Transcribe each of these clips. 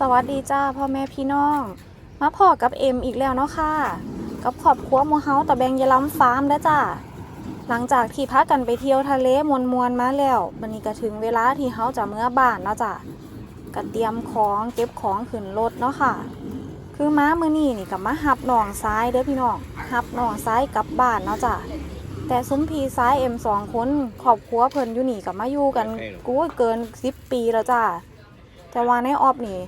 สวัสดีจ้าพ่อแม่พี่น้อง มาพอกับเอ็มอีกแล้วเนาะค่ะ กับครอบครัวหมูเฮาตะแบงยะล้ำฟาร์มแล้วจ้าหลังจากที่พักกันไปเที่ยวทะเลมวนมวนๆมาแล้ววันนี้ก็ถึงเวลาที่เฮาจะเมื่อบ้านแล้วจ้ะก็เตรียมของเก็บของขึ้นรถเนาะค่ะ คือม้ามือนี่นี่กับมาหับหนองซ้ายเด้อพี่น้องหับหนองซ้ายกลับบ้านเนาะจ้ะแต่ซุ้มพีซ้ายเอ็มสองคนครอบครัวเพิ่นอยู่นี่กับมาอยู่กันกูเกินสิบปีแล้วจ้าแต่ว่าในออบนี่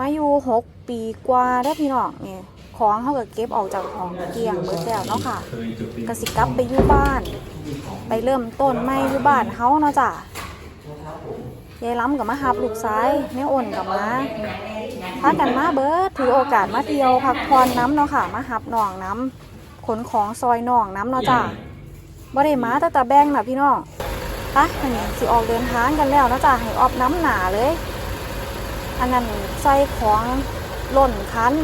มาอยู่หกปีกว่าได้พี่น้องนี่ของเขาก็เก็บออกจากห้องเกียงเบิดแล้วเนาะค่ะกสิกลับไปอยู่บ้าน ไปเริ่มต้นใหม่อยู่บ้านเฮาเนาะจ้ะยายล้ำกับมาหับลูกซ้ายแม่อ่นกับมาพากันมาเบิดถือโอกาสมาเที่ยวพักผ่อนน้ำเนาะค่ะ มาหับหนองน้ำขนของซอยหนองน้ำเนาะจ้ะบ่ได้มาแต่ตะแบงน่ะพี่น้องปอันนี้สิออกเดินทางกันแล้วเนาะจ้ะให้ออบน้ำหนาเลย อันนั้นใส่ของหล่นคัน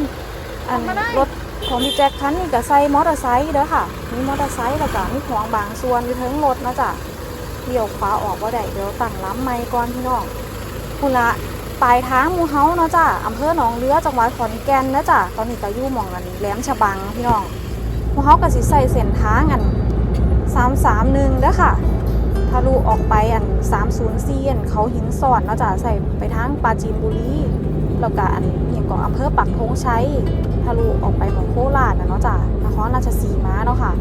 อันรถของพี่แจ็คคันนี่ก็ใส่มอเตอร์ไซค์เด้อค่ะ มีมอเตอร์ไซค์แล้วก็มีของบางส่วนอยู่เทั้งรถนะจ๊ะเลี้ยวขวาออกบ่ได้เดี๋ยวตั้งล้ำไม่ก่อนพี่น้องพุละปลายทางหมูเฮาเนาะจ้ะอำเภอหนองเรือจังหวัดขอนแก่นนะจ้ะตอนนี้ก็อยู่หม่องกันแหลมฉบังพี่น้องหมูเฮาก็สิใส่เส้นทางอัน331เด้อค่ะ ทะลุออกไปอัน304อันย์เขาหินสอนเนาะจ้ะใส่ไปทางปราจีนบุรีแล้วก็อันอย่างก็อำเภอปักธงชัยทะลุออกไปของโคราชนะเนาะจ้ะนครราชสีมาเนาะค่ะ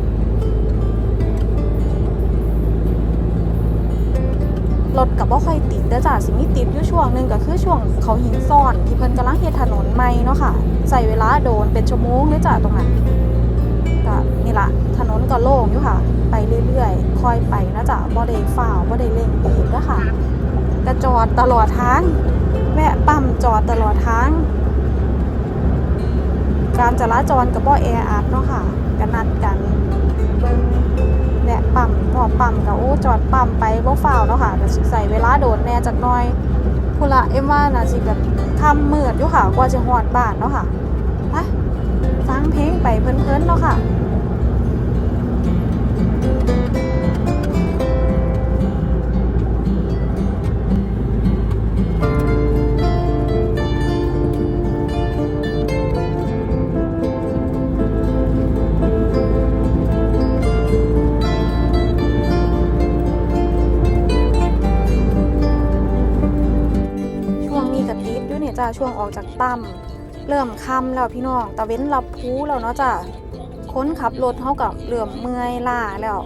รถกับว่าค่อยติดเด้อจ้ะสิมีติดอยู่ช่วงหนึ่งก็คือช่วงเขาหินซ่อน ที่เพิ่นกำลังเฮ็ดถนนใหม่เนาะค่ะใส่เวลาโดนเป็นชั่วโมงเลยจ้ะตรงนั้น ก็นี่ละถนนก็โล่งอยู่ค่ะ ไปเรื่อยๆคอยไปนะจ๊ะบ่ได้ฝ่าวบ่ได้เร่งบีบเด้อค่ะก็จอดตลอดทางแวะปั๊มจอดตลอดทางการจราจรกับบ่แออัดเนาะค่ะก็นัดกันเบิ่งแวะปั๊มพอปั๊มก็โอ้จอดปั๊มไปบ่ฟ้าวเนาะค่ะก็สิใส่เวลาโดนแหน่จักหน่อยพุละเอ็มว่าน่าสิแบบค่ำมืดอยู่ค่ะกว่าจะฮอดบ้านเนาะค่ะไป ฟังเพลงไปเพลินๆเนาะค่ะช่วงนี้กะติดอยู่เนี่ยจ้าช่วงออกจากตั้ม เริ่มค่ำแล้วพี่น้องตะเว้นรับพูแล้วเนาะจ้าค้นขับรถเท่ากับเริ่มเมื่อยล้าแล้ว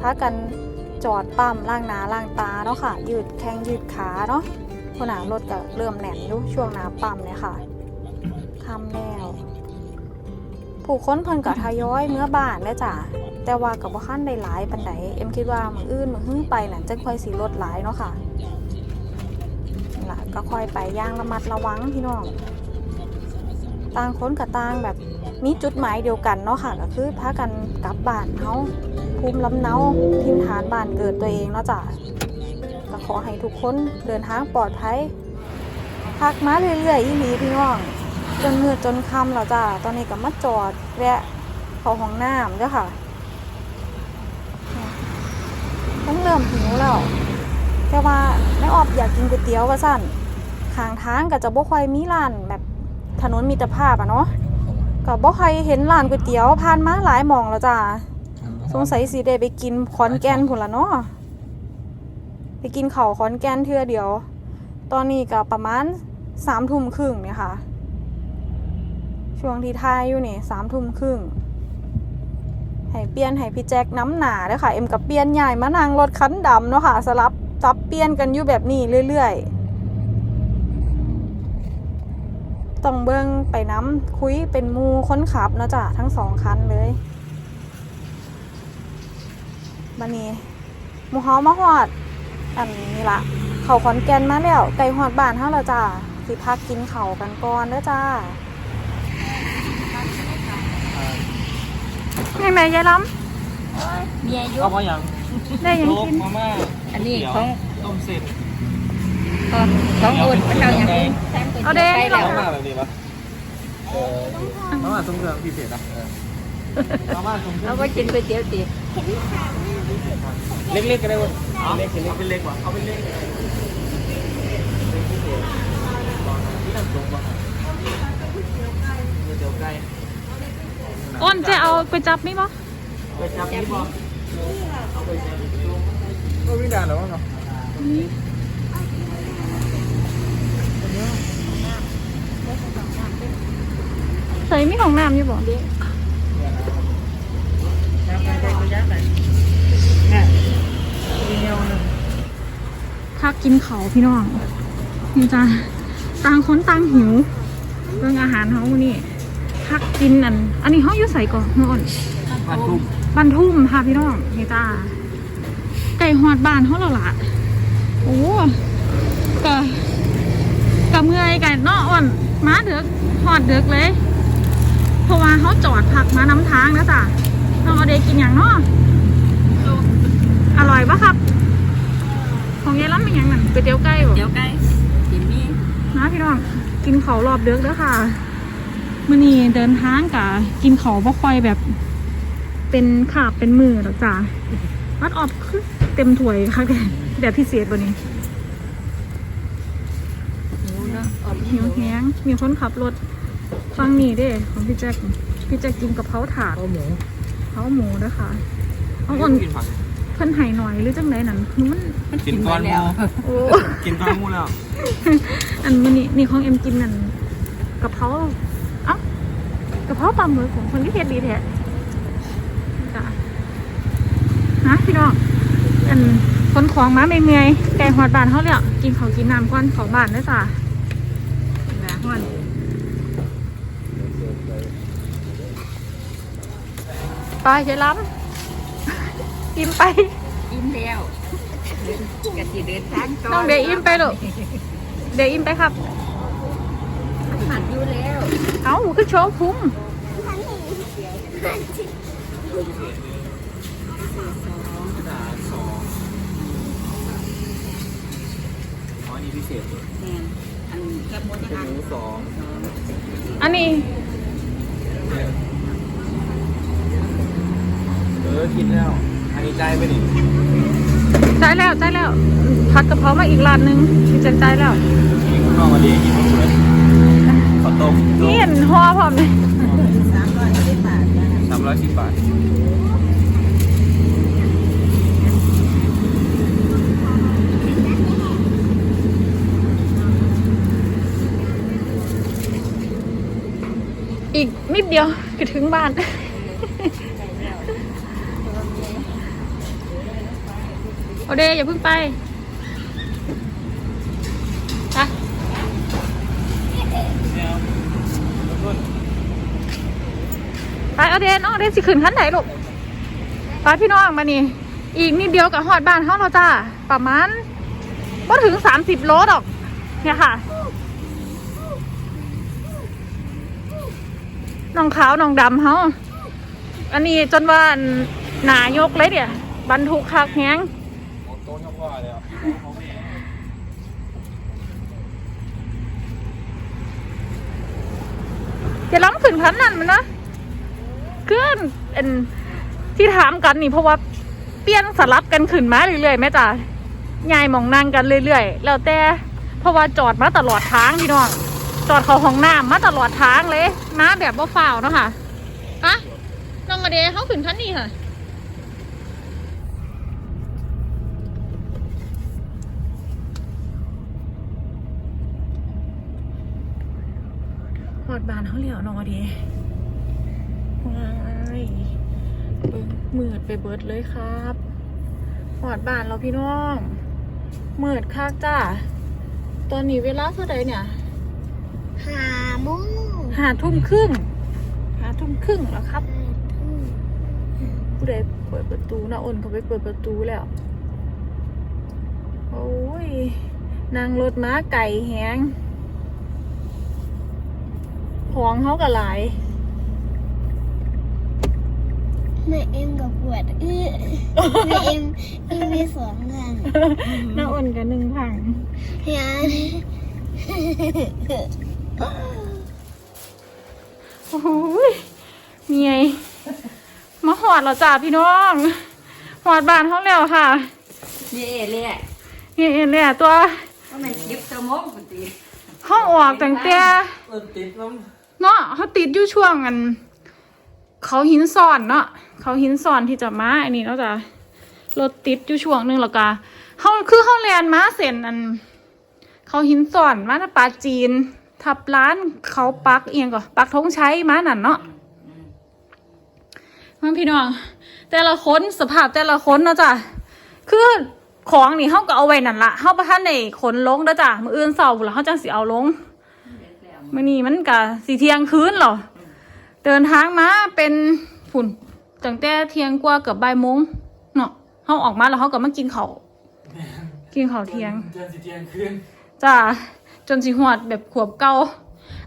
พากันจอดปั๊มล่างหนาล่างตาเนาะค่ะ ยืดแข้งยืดขาเนาะคนหนารถก็เริ่มแหน่นอยู่ช่วงหนาปั๊มเนี่ยค่ะค่ำแล้วผู้ค้นเพิ่นก็ทยอยเมื่อบ้านแล้วจ้ะแต่ว่ากับว่าขั้นได้หลายปันไดเอ็มคิดว่ามืออื่นมือหึ่งไปนั่นจะค่อยสีลดหลายเนาะค่ะนั่นล่ะก็ค่อยไปย่างระมัดระวังพี่น้อง ต่างคนกับต่างแบบมีจุดหมายเดียวกันเนาะค่ะก็คือพากันกลับบ้านเฮาภูมิลำเนาทินฐานบ้านเกิดตัวเองเนาะจ้ะก็ขอให้ทุกคนเดินทางปลอดภัยพักมาเรื่อยๆอีหลีพี่น้อง จนมืดจนค่ำแล้วจ้ะตอนนี้ก็มาจอดแวะเข้าห้องน้ำเด้อค่ะต้องเริ่มหิวแล้วแต่ว่าแม่ออบอยากกินก๋วยเตี๋ยวว่าสั่นข้างทางก็จะบ่ค่อยมีร้านแบบ ถนนมิตรภาพอะเนาะก็บ่ค่อยเห็นร้านก๋วยเตี๋ยวผ่านมาหลายหม่องแล้วจ้าสงสัยสิได้ไปกินขอนแก่นพุ่นละเนาะไปกินข้าวขอนแก่นเทื่อเดียว ตอนนี้ก็ประมาณสามทุ่มครึ่งเนี่ยค่ะ ช่วงที่ทายอยู่นี่สามทุ่มครึ่งให้เปลี่ยนให้พี่แจ็คน้ำหนาเด้อค่ะ เอ็มกับเปลี่ยนใหญ่มานั่งรถคันดำเนาะค่ะ สลับซับเปลี่ยนกันอยู่แบบนี้เรื่อยๆ ต้องเบิ้งไปน้ำคุยเป็นหมูคนขับเนาะจ้ะทั้งสองคันเลยบันนี้หมูเฮามาหอด อันนี้ละเขาขอนแก่นมาแล้วไก่หอดบ้านเฮาแล้วจ้าสิพักกินเขาวกันก่อนเด้อจ้ายังไงยายล้มีอายุเอาพออย่างำได้ยังโจ๊กกินมาม่าอันนี้เดี๋ยวของต้มเสร็จ ก็องอุ่นมัเอาอย่างนี้เอาแดงใกล้แล้วมาแบบนี้ปะมาม่รงเครื่อพิเศษนะมาม่าทรงเครื่าไวกินก๋วยเตี๋ยวตีเล็กๆก็ได้เว้ยเล็กๆเป็นเล็กว่ะเอาเป็นเล็กอ้นจะเอาไปจับไหมบ่ไปจับนี่บ่อาไบก็วิ่งได้หรอเนาะ ใส่มีของน้ำอยู่บ่จักไหนเนี่ยมีเงี้ยวนึงถ้ากินเขาพี่น้องนี่จ้าต่างคนต่างหิว เรื่องอาหารเขานี่พักกินอัน อันนี้เขาอยู่ใส่ก่อนเมื่ออ่อนทุ่มบ้านทุ่มค่ะพี่น้องนี่จ้าไก่หอดบ้านเขาแล้วล่ะโอ้กะกะเมื่อยไก่เนาะอ่อนมาเดือกหอดเดือกเลย เพราะว่าเขาจอดพักมาน้ำทางนะจ้ะน้องเอาเดกินอย่างเนาะอร่อยปะครับ ของยายล้ำเป็นอย่างนั้นก๋วยเตี๋ยวไก่บ่เดี๋ยวใกล้จิมมี่นะพี่น้อง กินเขาวรอบเดือกเด้อค่ะมื่อนี้เดินทางกะกินเขาวบ่ค่อยแบบ เป็นขาบเป็นมือหรอกจ้ะวัดออบคือเต็มถ้วยค่ะแกแบบพิเศษวันนี้หมูเนาะออมหิวแห้งมีคนขับรถ ฟังนี่เด้ของพี่แจ็คพี่แจ็คกินกะเพราถาดเอาหมูกะเพราหมูนะคะเอาอ่อนกินผักเพิ่นไห้หน่อยหรือจังไดนั่นคือมันกินก้อนหมูโอ้กินก้อนหมูแล้ว อันมันนี่นี่ของเอ็มกินนั่นกะเพราเอ้ากะเพราปลาหมึกของคนที่เฮ็ดดีแท้จ้ะฮะพี่น้องอันคนของมาเมื่อยๆไก่หอดบ้านเขาเลยอะกินเขาวกินน้ำก่อนเขาบ้านเด้อจ้ะนะฮอน ไปเจล้ำอิ่มไป อิ่มแล้วกะสิเดินทางต่อน้องเดี๋ยวอิ่มไปลูกเดี๋ยวอิ่มไปครับหมัดอยู่แล้ว เอ้าคือโชว์พุงอ๋อนี่พิเศษแม่นอันแคบหมูที่อันหมูสองอันนี้ เออ กินแล้ว อันนี้ใจไปดิได้แล้วได้แล้วผัดกะเพรามาอีกร้านหนึงมีจันใจแล้วกินข้างนอกมาดีกินข้าวสวยข้าวต้มนี่เห็นห่อพร้อมเลยสามร้อยสิบบาทนะสามร้อยสิบบาทอีกนิดเดียวก็ถึงบ้าน โอเดอย่าเพิ่งไปไปไปเอเดนเอาเดนสิขึ้นขั้นไหนลูกไปพี่น้องมานี่ อีกนิดเดียวกับหอดบ้านเขาเราจ้าประมาณก็ถึงสามสิบโลดอก เนี่ยค่ะน้องขาวน้องดำเขาอันนี้จนว่าหนายกเลยเนี่ยบรรทุกคักแฮง โต๊ะช่องว่าเลยอะ จะล้ำขึ้นขันนั่นมันนะขึ้นเป็นที่ถามกันนี่เพราะว่าเปลี่ยนสลับกันขึ้นมาเรื่อยๆแม่จ๋ายายมองนั่งกันเรื่อยๆ แล้วแต่เพราะว่าจอดมาตลอดทางพี่น้องจอดเขาห้องน้ำมาตลอดทางเลยมาแบบว่าฝ่าวเนาะค่ะอะน้องกระเดเขาขึ้นชั้นนี้ค่ะ หอดบานเขาเหลียวนอดีว้ายเบิ่งมืดไปเบิดเลยครับหอดบานเราพี่น้องมืดคักจ้า ตอนนี้เวลาเท่าไหร่เนี่ยหาหมูหาทุ่มครึ่งหาทุ่มครึ่งแล้วครับ ผู้ใดเปิดประตูนะอ้นเขาไปเปิดประตูแล้ว โอ้ยนั่งรถม้าไก่แหง ของเขากะหลายแม่เอ็มกับปวดอื้อแม่เอ็มเอ็มมีสองข้างน้าอ้นกับหนึ่งผังยายโอ้ยเมียยมาหอดแล้วจ้าพี่น้องหอดบ้านเขาแล้วค่ะเย่เลยนี่เนี่ยตัวก็มันยิบสมองปกติห้องออกแต่งแต่เออติดน้ เนาะเขาติดอยู่ช่วงอัน เขาหินซ่อนเนาะเขาหินซ่อนที่จะมาอันนี้เนาะจ้ะรถติดอยู่ช่วงหนึงแล้วก็เฮาคือเฮาแลนมาเส้นอัน เขาหินซ่อนมานะปลาจีน ทับร้านเขาปักเอียงก่อนปักธงใชัยมานั่นเนาะมันพี่น้อง แต่ละคนสภาพแต่ละคนเนาะจ้ะคือของนี่เฮาก็เอาไว้นั่นละเฮาบ่ทันได้ขนลงเด้อจ้ะมืออื่นเช้าพุ่นละเฮาจังสิเอาลง มื่อนี้มันกะสีเที่ยงคืนเหรอ เดินทางมาเป็นผุ่นตั้งแต่เที่ยงกว่าเกือบบ่ายโมงเนาะเขาออกมาแล้วเขาก็มากินเขาวกินเขาวเที่ยง เดือนสิเที่ยงคืนจ้าจนสิหวดแบบขวบเก่า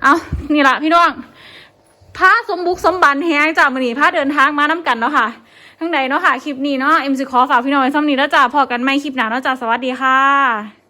เอานี่ละพี่น้องพาสมบุกสมบันแฮงจ้ามื่อนี้พาเดินทางมาน้กันเนาะค่ะ ทั้งใดเนาะค่ะ คลิปนี้เนาะเอ็มสิขอฝากพี่น้องไว้ซ้ำนี้แล้วจ้าพอกันไม่คลิปหน้าเนาะจ้าสวัสดีค่ะ